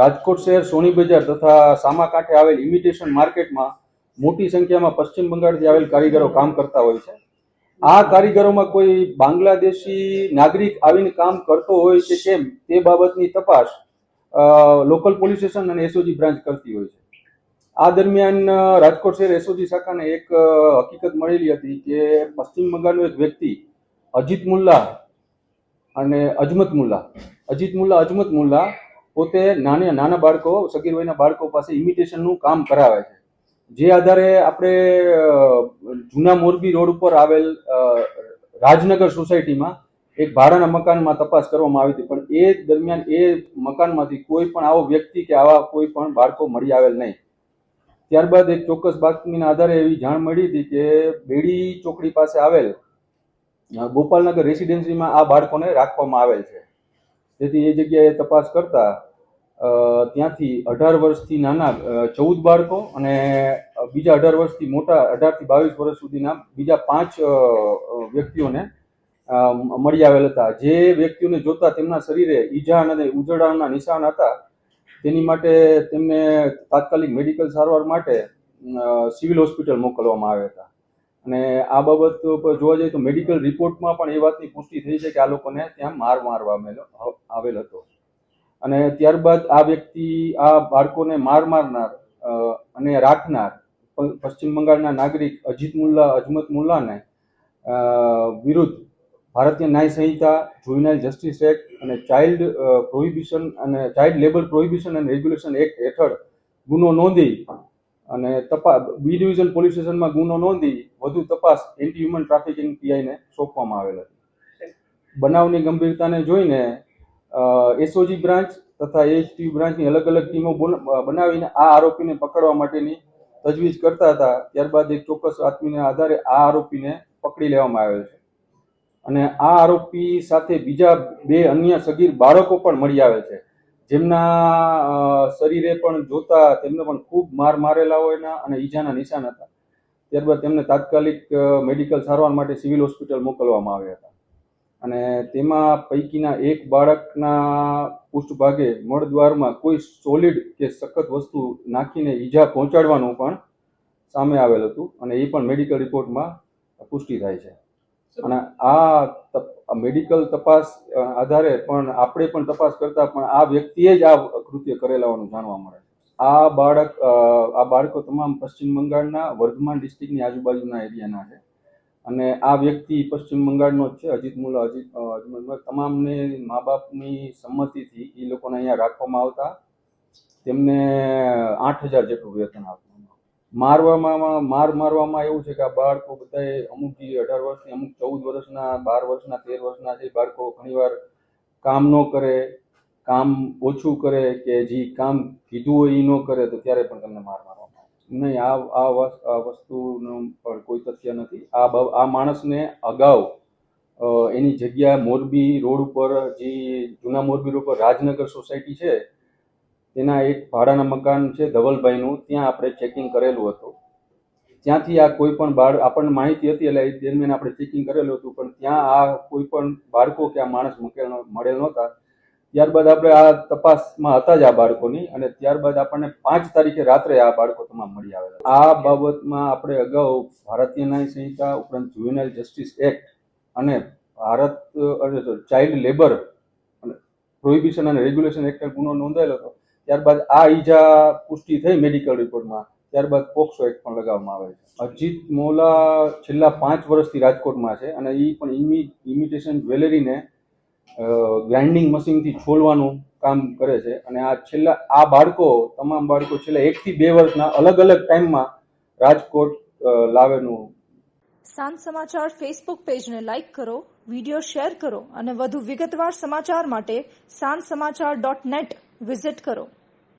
રાજકોટ શહેર સોની બજાર તથા સામાકાંઠે આવેલ ઇમિટેશન માર્કેટમાં મોટી સંખ્યામાં પશ્ચિમ બંગાળથી આવેલ કારીગરો કામ કરતા હોય છે. આ કારીગરોમાં કોઈ બાંગ્લાદેશી નાગરિક આવીને કામ કરતો હોય છે કેમ તે બાબતની તપાસ લોકલ પોલીસ સ્ટેશન અને એસઓજી બ્રાન્ચ કરતી હોય છે. આ દરમિયાન રાજકોટ શહેર એસઓજી શાખાને એક હકીકત મળેલી હતી કે પશ્ચિમ બંગાળનો એક વ્યક્તિ, અજીત મુલ્લા અને અજમત મુલ્લા, અજીત મુલ્લા, અજમત મુલ્લા પોતે નાના નાના બાળકો, સગીર વયના બાળકો પાસે ઇમિટેશનનું કામ કરાવે છે. જે આધારે આપણે જૂના મોરબી રોડ ઉપર આવેલ રાજનગર સોસાયટીમાં એક ભાડાના મકાનમાં તપાસ કરવામાં આવી હતી. પણ એ દરમિયાન એ મકાનમાંથી કોઈ પણ આવો વ્યક્તિ કે આવા કોઈ પણ બાળકો મળી આવેલ નહીં. ત્યારબાદ એક ચોક્કસ બાતમીના આધારે એવી જાણ મળી હતી કે બેડી ચોકડી પાસે આવેલ ગોપાલનગર રેસિડેન્સીમાં આ બાળકોને રાખવામાં આવેલ છે. તેથી એ જગ્યાએ તપાસ કરતા ત્યાંથી અઢાર વર્ષથી નાના ચૌદ બાળકો અને બીજા અઢાર વર્ષથી મોટા અઢારથી બાવીસ વર્ષ સુધીના બીજા પાંચ વ્યક્તિઓને મળી આવેલ હતા. જે વ્યક્તિઓને જોતા તેમના શરીરે ઈજા અને ઉજળાના નિશાન હતા, તેની માટે તેમને તાત્કાલિક મેડિકલ સારવાર માટે સિવિલ હોસ્પિટલ મોકલવામાં આવ્યા હતા. અને આ બાબત પર જોવા જઈએ તો મેડિકલ રિપોર્ટમાં પણ એ વાતની પુષ્ટિ થઈ છે કે આ લોકોને ત્યાં માર મારવા આવેલ હતો. અને ત્યારબાદ આ વ્યક્તિ આ બાળકોને માર મારનાર અને રાખનાર પશ્ચિમ બંગાળના નાગરિક અજીત મુલ્લા, અજમત મુલ્લાને વિરુદ્ધ Bharatiya Nyaya Sanhita juvenile justice act અને ચાઇલ્ડ પ્રોહિબિશન અને child labour prohibition and regulation act હેઠળ ગુનો નોંધી અને તપાસ, બી ડિવિઝન પોલીસ સ્ટેશનમાં ગુનો નોંધી વધુ તપાસ એન્ટી હ્યુમન ટ્રાફિકિંગ પીઆઈને સોંપવામાં આવેલ હતી. બનાવની ગંભીરતાને જોઈને એસઓજી બ્રાન્ચ તથા એએચટી બ્રાન્ચની અલગ અલગ ટીમો બનાવીને આ આરોપીને પકડવા માટેની તજવીજ કરતા હતા. ત્યારબાદ એક ચોક્કસ આત્મીના આધારે આ આરોપીને પકડી લેવામાં આવેલ છે. અને આ આરોપી સાથે બીજા બે અન્ય સગીર બાળકો પણ મળી આવે છે. જેમના શરીરે પણ જોતા તેમને પણ ખૂબ માર મારેલા હોયના અને ઈજાના નિશાન હતા. ત્યારબાદ તેમને તાત્કાલિક મેડિકલ સારવાર માટે સિવિલ હોસ્પિટલ મોકલવામાં આવ્યા હતા. અને તેમાં પૈકીના એક બાળકના પૃષ્ઠભાગે મળદ્વારમાં કોઈ સોલિડ કે સખત વસ્તુ નાખીને ઈજા પહોંચાડવાનું પણ સામે આવેલ હતું અને એ પણ મેડિકલ રિપોર્ટમાં પુષ્ટિ થાય છે. અને આ મેડિકલ તપાસ આધારે પણ આપણે પણ તપાસ કરતા પણ આ વ્યક્તિએ જ આ કૃત્ય કરેલા હોવાનું જાણવા મળે આ બાળક આ બાળકો તમામ પશ્ચિમ બંગાળના, વર્ધમાન ડિસ્ટ્રિક્ટની આજુબાજુના એરિયાના છે. અને આ વ્યક્તિ પશ્ચિમ બંગાળનો જ છે, અજીત મુલા, અજીત તમામને મા બાપની સંમતિથી એ લોકોને અહીંયા રાખવામાં આવતા. તેમને આઠ હજાર જેટલું વેતન આવતું. મારવામાં, માર મારવામાં એવું છે કે આ બાળકો બધાએ અમુક જે અઢાર વર્ષની, અમુક ચૌદ વર્ષના, બાર વર્ષના, તેર વર્ષના જે બાળકો ઘણીવાર કામ ન કરે, કામ ઓછું કરે કે જે કામ કીધું હોય એ ન કરે, તો ત્યારે પણ તમને માર મારવામાં આવે નહીં, આ આ વસ્તુનું પણ કોઈ તથ્ય નથી. આ આ માણસને અગાઉ એની જગ્યા મોરબી રોડ ઉપર જે જૂના મોરબી રોડ ઉપર રાજનગર સોસાયટી છે તેના એક ભાડાના મકાન છે, ધવલભાઈનું. ત્યાં આપણે ચેકિંગ કરેલું હતું. ત્યાંથી આ કોઈ પણ બાળ, આપણને માહિતી હતી, એટલે એ દરમિયાન આપણે ચેકિંગ કરેલું હતું, પણ ત્યાં આ કોઈ પણ બાળકો કે આ માણસ મૂકેલ મળેલ નહોતા. ત્યારબાદ આપણે આ તપાસમાં હતા જ આ બાળકોની, અને ત્યારબાદ આપણને પાંચ તારીખે રાત્રે આ બાળકો તમામ મળી આવેલા. આ બાબતમાં આપણે અગાઉ ભારતીય ન્યાય સંહિતા ઉપરાંત જુવેનાઇલ જસ્ટિસ એક્ટ અને ભારત ચાઇલ્ડ લેબર અને પ્રોહિબિશન અને રેગ્યુલેશન એક્ટ ગુનો નોંધાયેલો હતો. ત્યારબાદ આ ઈજા પુષ્ટિ થઈ મેડિકલ રિપોર્ટમાં ત્યારબાદ પોક્સો એક્ટ પણ લગાવવામાં આવે છે. અજીત મોલા છેલ્લા પાંચ વર્ષથી રાજકોટમાં છે અને એ પણ ઇમી ઇમિટેશન જ્વેલરીને ગ્રાઇન્ડિંગ મશીનથી છોલવાનું કામ કરે છે. અને આ છેલ્લા, આ બાળકો, તમામ બાળકો છેલ્લા એકથી બે વર્ષના અલગ અલગ ટાઈમમાં રાજકોટ લાવેનું. સાંજ સમાચાર ફેસબુક પેજને લાઇક કરો વીડિયો શેર કરો અને વધુ વિગતવાર સમાચાર માટે સાંજ સમાચાર ડોટ નેટ વિઝિટ કરો.